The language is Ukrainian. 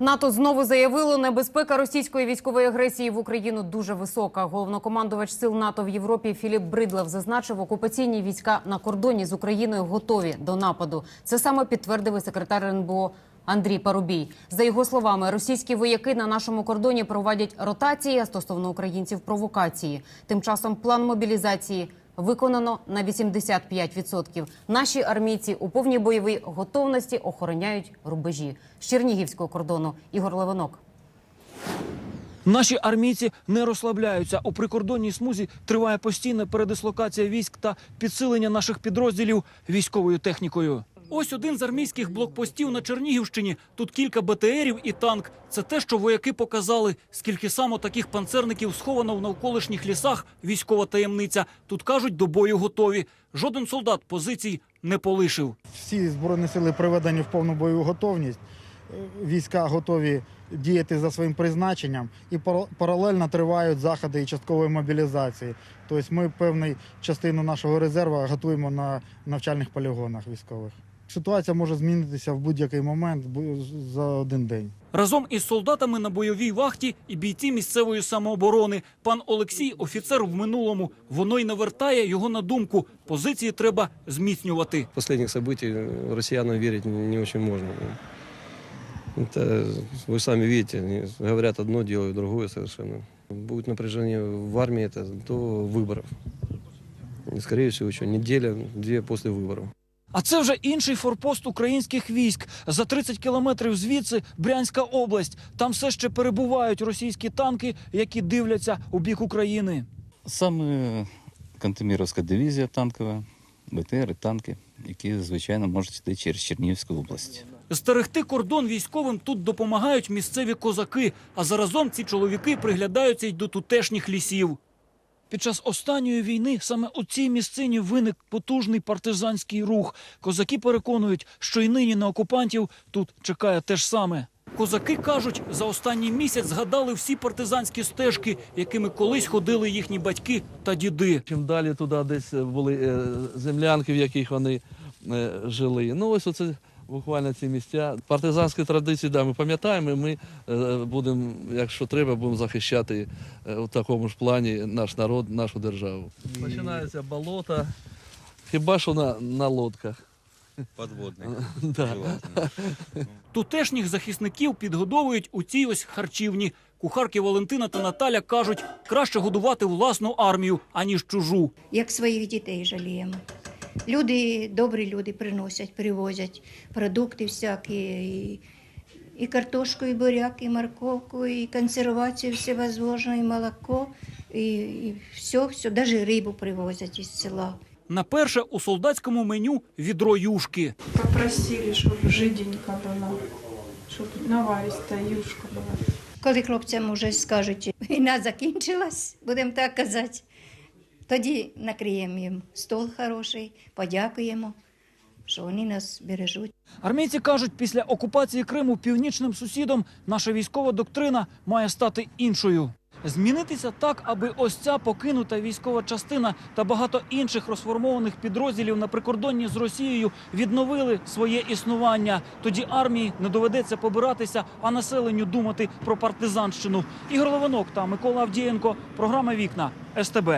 НАТО знову заявило, небезпека російської військової агресії в Україну дуже висока. Головнокомандувач сил НАТО в Європі Філіп Бридлев зазначив, окупаційні війська на кордоні з Україною готові до нападу. Це саме підтвердив секретар РНБО Андрій Парубій. За його словами, російські вояки на нашому кордоні проводять ротації а стосовно українців провокації. Тим часом план мобілізації виконано на 85%. Наші армійці у повній бойовій готовності охороняють рубежі з Чернігівського кордону. Ігор Левинок. Наші армійці не розслабляються. У прикордонній смузі триває постійна передислокація військ та підсилення наших підрозділів військовою технікою. Ось один з армійських блокпостів на Чернігівщині. Тут кілька БТРів і танк. Це те, що вояки показали. Скільки саме таких панцерників сховано в навколишніх лісах. Військова таємниця. Тут кажуть, до бою готові. Жоден солдат позицій не полишив. Всі збройні сили приведені в повну бойову готовність. Е, Війська готові діяти за своїм призначенням і пара- паралельно тривають заходи і часткової мобілізації. Тобто ми певну частину нашого резерву готуємо на навчальних полігонах військових. Ситуація може змінитися в будь-який момент бу- за один день. Разом із солдатами на бойовій вахті і бійці місцевої самооборони. Пан Олексій офіцер в минулому. Воно й навертає його на думку. Позиції треба зміцнювати. последних событий э, россиянам верить не не очень можно. Это, вы сами видите, они говорят одно, делают другое совершенно. Будет напряжение в армии это до выборов. И, Скорее всего, еще неделя, две после выборов. А це вже інший форпост українських військ. За 30 кілометрів звідси Брянська область. Там все ще перебувають російські танки, які дивляться у бік України. Саме Кантеміровська дивізія танкова, БТР танки, які, звичайно, можуть йти через Чернігівську область. Стерегти кордон військовим тут допомагають місцеві козаки, а заразом ці чоловіки приглядаються й до тутешніх лісів. Під час останньої війни саме у цій місцині виник потужний партизанський рух. Козаки переконують, що й нині на окупантів тут чекає те ж саме. Козаки кажуть, за останній місяць згадали всі партизанські стежки, якими колись ходили їхні батьки та діди. Чим далі туди десь були е, землянки, в яких вони е, жили. Ну ось оце буквально ці місця. Партизанські традиції, да, ми пам'ятаємо, і ми е, будемо, якщо треба, будемо захищати е, у такому ж плані наш народ, нашу державу. Починається болото, хіба що на, на лодках. Подводный. Да. Тутешніх захисників підгодовують у цій ось харчівні. Кухарки Валентина та Наталя кажуть, краще годувати власну армію, аніж чужу. як своїх дітей жаліємо. Люди, добрі люди приносять, привозять продукти всякі, і, і картошку, і буряк, і морковку, і консервацію всевозможну, і молоко, і, і все, все, навіть рибу привозять із села. На перше у солдатському меню відро юшки. Попросили, чтобы жиденько было, чтобы наваристая юшка была. Коли хлопцям вже скажуть, війна закінчилась, будемо так казати, тоді накриємо їм стол хороший, подякуємо, що вони нас бережуть. Армійці кажуть, після окупації Криму північним сусідом наша військова доктрина має стати іншою. Змінитися так, аби ось ця покинута військова частина та багато інших розформованих підрозділів на прикордонні з Росією відновили своє існування. Тоді армії не доведеться побиратися, а населенню думати про партизанщину. Ігор Левинок та Микола Авдієнко. Програма Вікна СТБ.